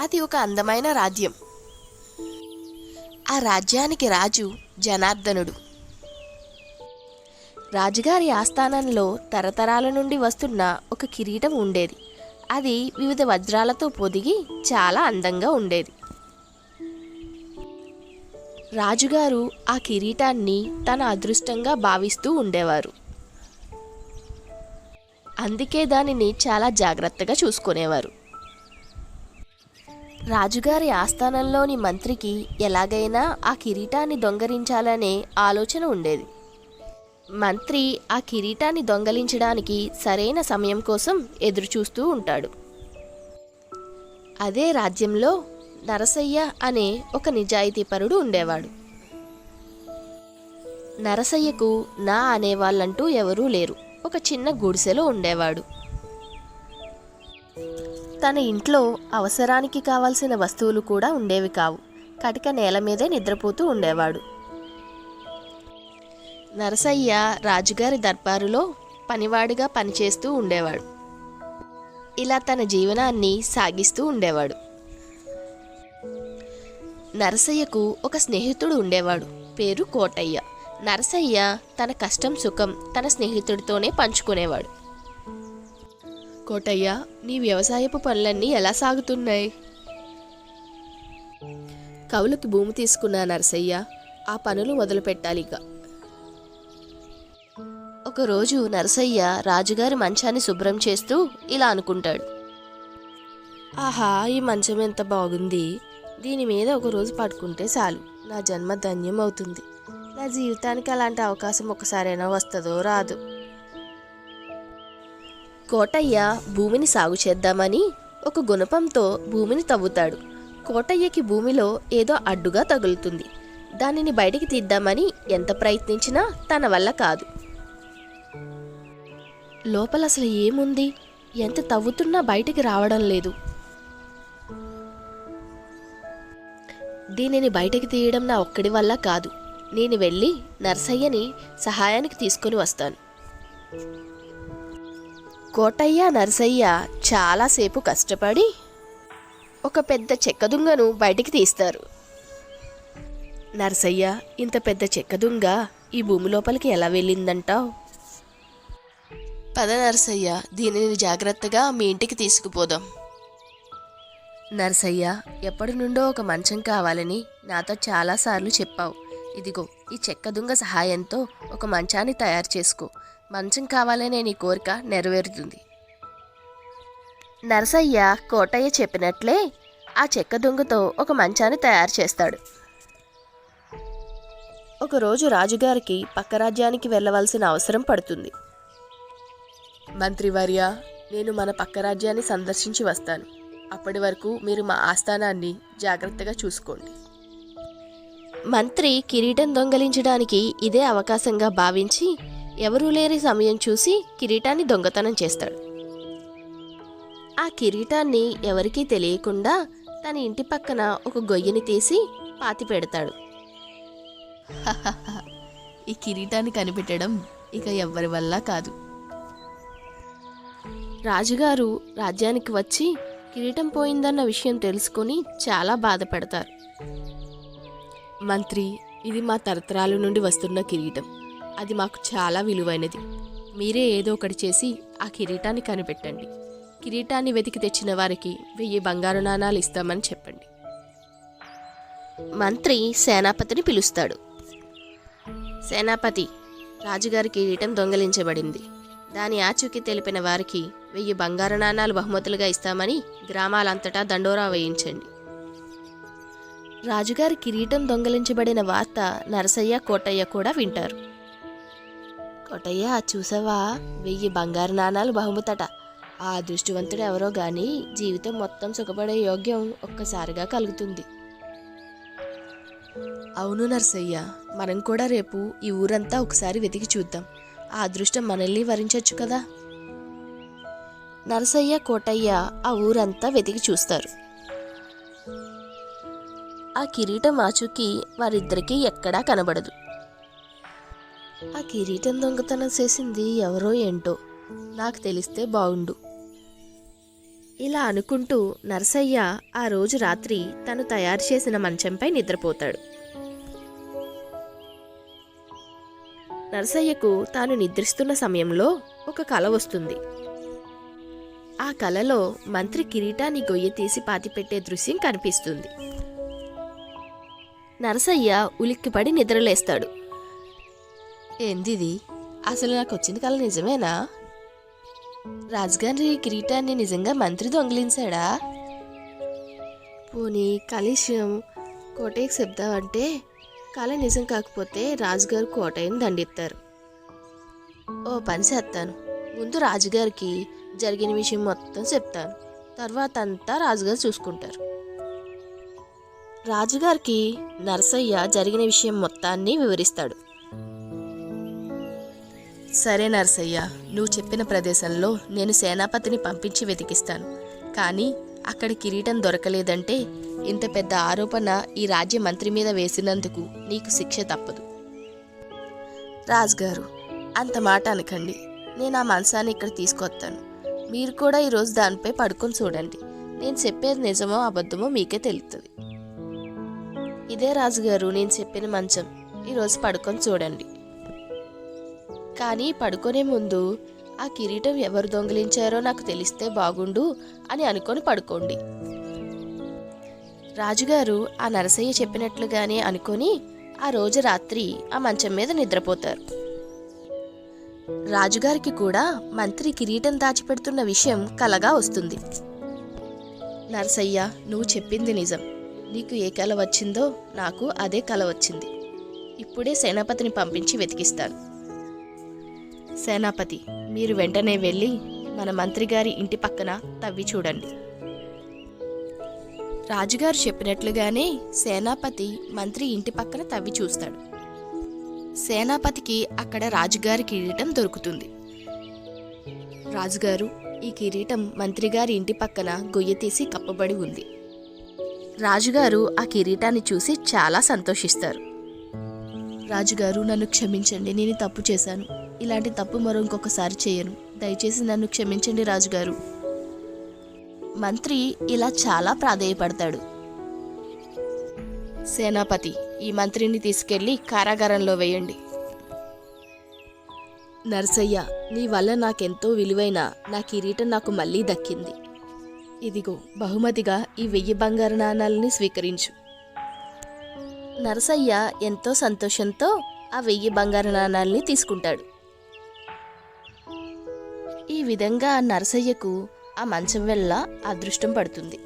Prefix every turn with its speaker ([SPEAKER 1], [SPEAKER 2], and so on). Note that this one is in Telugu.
[SPEAKER 1] అది ఒక అందమైన రాజ్యం. ఆ రాజ్యానికి రాజు జనార్దనుడు. రాజుగారి ఆస్థానంలో తరతరాల నుండి వస్తున్న ఒక కిరీటం ఉండేది. అది వివిధ వజ్రాలతో పొదిగి చాలా అందంగా ఉండేది. రాజుగారు ఆ కిరీటాన్ని తన అదృష్టంగా భావిస్తూ ఉండేవారు. అందుకే దానిని చాలా జాగ్రత్తగా చూసుకునేవారు. రాజుగారి ఆస్థానంలోని మంత్రికి ఎలాగైనా ఆ కిరీటాన్ని దొంగలించాలనే ఆలోచన ఉండేది. మంత్రి ఆ కిరీటాన్ని దొంగలించడానికి సరైన సమయం కోసం ఎదురుచూస్తూ ఉంటాడు. అదే రాజ్యంలో నరసయ్య అనే ఒక నిజాయితీపరుడు ఉండేవాడు. నరసయ్యకు నా అనేవాళ్ళంటూ ఎవరూ లేరు. ఒక చిన్న గుడిసెలో ఉండేవాడు. తన ఇంట్లో అవసరానికి కావాల్సిన వస్తువులు కూడా ఉండేవి కావు. కటిక నేల మీదే నిద్రపోతూ ఉండేవాడు. నరసయ్య రాజుగారి దర్బారులో పనివాడిగా పనిచేస్తూ ఉండేవాడు. ఇలా తన జీవనాన్ని సాగిస్తూ ఉండేవాడు. నరసయ్యకు ఒక స్నేహితుడు ఉండేవాడు. పేరు కోటయ్య. నరసయ్య తన కష్టం సుఖం తన స్నేహితుడితోనే పంచుకునేవాడు. కోటయ్య నీ వ్యవసాయపు పనులన్నీ ఎలా సాగుతున్నాయి? కవులకి భూమి తీసుకున్న నరసయ్య ఆ పనులు మొదలు పెట్టాలిక ఒకరోజు నరసయ్య రాజుగారి మంచాన్ని శుభ్రం చేస్తూ ఇలా అనుకుంటాడు. ఆహా ఈ మంచం ఎంత బాగుంది. దీని మీద ఒకరోజు పడుకుంటే చాలు. నా జన్మ ధన్యం అవుతుంది నా జీవితానికి అలాంటి అవకాశం ఒకసారైనా వస్తుందో రాదు. కోటయ్య భూమిని సాగు చేద్దామని ఒక గుణపంతో భూమిని తవ్వుతాడు. కోటయ్యకి భూమిలో ఏదో అడ్డుగా తగులుతుంది. దానిని బయటికి తీద్దామని ఎంత ప్రయత్నించినా తన వల్ల కాదు. లోపల అసలు ఏముంది? ఎంత తవ్వుతున్నా బయటికి రావడం లేదు. దీనిని బయటికి తీయడం నా ఒక్కడి వల్ల కాదు. నేను వెళ్ళి నర్సయ్యని సహాయానికి తీసుకొని వస్తాను. కోటయ్య నరసయ్య చాలాసేపు కష్టపడి ఒక పెద్ద చెక్క దుంగను బయటికి తీస్తారు. నరసయ్య ఇంత పెద్ద చెక్క దుంగ ఈ భూమి లోపలికి ఎలా వెళ్ళిందంటావు? పద నరసయ్య దీనిని జాగ్రత్తగా మీ ఇంటికి తీసుకుపోదాం. నరసయ్య ఎప్పటి నుండో ఒక మంచం కావాలని నాతో చాలాసార్లు చెప్పావు. ఇదిగో ఈ చెక్క దుంగ సహాయంతో ఒక మంచాన్ని తయారు చేసుకో. మంచం కావాలనే నీ కోరిక నెరవేరుతుంది. నరసయ్య కోటయ్య చెప్పినట్లే ఆ చెక్క దుంగతో ఒక మంచాన్ని తయారు చేస్తాడు. ఒకరోజు రాజుగారికి పక్క రాజ్యానికి వెళ్ళవలసిన అవసరం పడుతుంది. మంత్రివర్య నేను మన పక్క రాజ్యాన్ని సందర్శించి వస్తాను. అప్పటి వరకు మీరు మా ఆస్థానాన్ని జాగ్రత్తగా చూసుకోండి. మంత్రి కిరీటం దొంగలించడానికి ఇదే అవకాశంగా భావించి ఎవరూ లేని సమయం చూసి కిరీటాన్ని దొంగతనం చేస్తాడు. ఆ కిరీటాన్ని ఎవరికీ తెలియకుండా తన ఇంటి పక్కన ఒక గొయ్యని తీసి పాతి పెడతాడు. ఈ కిరీటాన్ని కనిపెట్టడం ఇక ఎవ్వరి వల్ల కాదు. రాజుగారు రాజ్యానికి వచ్చి కిరీటం పోయిందన్న విషయం తెలుసుకొని చాలా బాధపడతారు. మంత్రి ఇది మా తరతరాల నుండి వస్తున్న కిరీటం. అది మాకు చాలా విలువైనది. మీరే ఏదో ఒకటి చేసి ఆ కిరీటాన్ని కనిపెట్టండి. కిరీటాన్ని వెతికి తెచ్చిన వారికి వెయ్యి బంగారు నాణాలు ఇస్తామని చెప్పండి. మంత్రి సేనాపతిని పిలుస్తాడు. సేనాపతి రాజుగారి కిరీటం దొంగలించబడింది. దాని ఆచూకీ తెలిపిన వారికి వెయ్యి బంగారు నాణాలు బహుమతులుగా ఇస్తామని గ్రామాలంతటా దండోరా వేయించండి. రాజుగారి కిరీటం దొంగలించబడిన వార్త నరసయ్య కోటయ్య కూడా వింటారు. కోటయ్య చూసావా? వెయ్యి బంగారు నాణాలు బహుమతట. ఆ అదృష్టవంతుడు ఎవరో గాని జీవితం మొత్తం సుఖపడే యోగ్యం ఒక్కసారిగా కలుగుతుంది. అవును నరసయ్య మనం కూడా రేపు ఈ ఊరంతా ఒకసారి వెతికి చూద్దాం. ఆ అదృష్టం మనల్ని వరించవచ్చు కదా? నరసయ్య కోటయ్య ఆ ఊరంతా వెతికి చూస్తారు. ఆ కిరీటం మాచుకి వారిద్దరికీ ఎక్కడా కనబడదు. ఆ కిరీటం దొంగతనం చేసింది ఎవరో ఏంటో నాకు తెలిస్తే బాగుండు ఇలా అనుకుంటూ నరసయ్య ఆ రోజు రాత్రి తను తయారు చేసిన మంచంపై నిద్రపోతాడు. నరసయ్యకు తాను నిద్రిస్తున్న సమయంలో ఒక కల వస్తుంది. ఆ కలలో మంత్రి కిరీటాన్ని గొయ్య తీసి పాతిపెట్టే దృశ్యం కనిపిస్తుంది. నరసయ్య ఉలిక్కిపడి నిద్రలేస్తాడు. ఏందిది? అసలు నాకు వచ్చిన కళ నిజమేనా? రాజుగారి కిరీటాన్ని నిజంగా మంత్రి దొంగిలించాడా? పోనీ కలుష్యం కోటయ్యకి చెప్దామంటే కళ నిజం కాకపోతే రాజుగారు కోటయ్యని దండిస్తారు. ఓ పని చేస్తాను ముందు రాజుగారికి జరిగిన విషయం మొత్తం చెప్తాను. తర్వాత అంతా రాజుగారు చూసుకుంటారు. రాజుగారికి నరసయ్య జరిగిన విషయం మొత్తాన్ని వివరిస్తాడు. సరే నరసయ్య నువ్వు చెప్పిన ప్రదేశంలో నేను సేనాపతిని పంపించి వెతికిస్తాను. కానీ అక్కడ కిరీటం దొరకలేదంటే ఇంత పెద్ద ఆరోపణ ఈ రాజ్య మంత్రి మీద వేసినందుకు నీకు శిక్ష తప్పదు. రాజుగారు అంత మాట అనకండి. నేను ఆ మనసాన్ని ఇక్కడ తీసుకొస్తాను. మీరు కూడా ఈరోజు దానిపై పడుకొని చూడండి. నేను చెప్పేది నిజమో అబద్ధమో మీకే తెలుస్తుంది ఇదే రాజుగారు నేను చెప్పిన మంచం. ఈరోజు పడుకొని చూడండి. కానీ పడుకునే ముందు ఆ కిరీటం ఎవరు దొంగిలించారో నాకు తెలిస్తే బాగుండు అని అనుకొని పడుకోండి. రాజుగారు ఆ నరసయ్య చెప్పినట్లుగానే అనుకొని ఆ రోజు రాత్రి ఆ మంచం మీద నిద్రపోతారు. రాజుగారికి కూడా మంత్రి కిరీటం దాచిపెడుతున్న విషయం కలగా వస్తుంది. నరసయ్య నువ్వు చెప్పింది నిజం. నీకు ఏ కల వచ్చిందో నాకు అదే కల వచ్చింది. ఇప్పుడే సేనాపతిని పంపించి వెతికిస్తాను. సేనాపతి మీరు వెంటనే వెళ్ళి మన మంత్రి గారి ఇంటి పక్కన తవ్వి చూడండి. రాజుగారు చెప్పినట్లుగానే సేనాపతి మంత్రి ఇంటి పక్కన తవ్వి చూస్తాడు. సేనాపతికి అక్కడ రాజుగారి కిరీటం దొరుకుతుంది. రాజుగారు ఈ కిరీటం మంత్రిగారి ఇంటి పక్కన గొయ్య తీసి కప్పబడి ఉంది. రాజుగారు ఆ కిరీటాన్ని చూసి చాలా సంతోషిస్తారు. రాజుగారు నన్ను క్షమించండి నేను తప్పు చేశాను. ఇలాంటి తప్పు మరో ఇంకొకసారి చేయను. దయచేసి నన్ను క్షమించండి రాజుగారు. మంత్రి ఇలా చాలా ప్రాధేయపడతాడు. సేనాపతి ఈ మంత్రిని తీసుకెళ్ళి కారాగారంలో వేయండి. నర్సయ్య నీ వల్ల నాకెంతో విలువైన నా కిరీటం నాకు మళ్ళీ దక్కింది. ఇదిగో బహుమతిగా ఈ వెయ్యి బంగారు నాణాలని స్వీకరించు. నరసయ్య ఎంతో సంతోషంతో ఆ వెయ్యి బంగారు నాణాలని తీసుకుంటాడు. ఈ విధంగా నరసయ్యకు ఆ మంచం వెళ్ళ అదృష్టం పడుతుంది.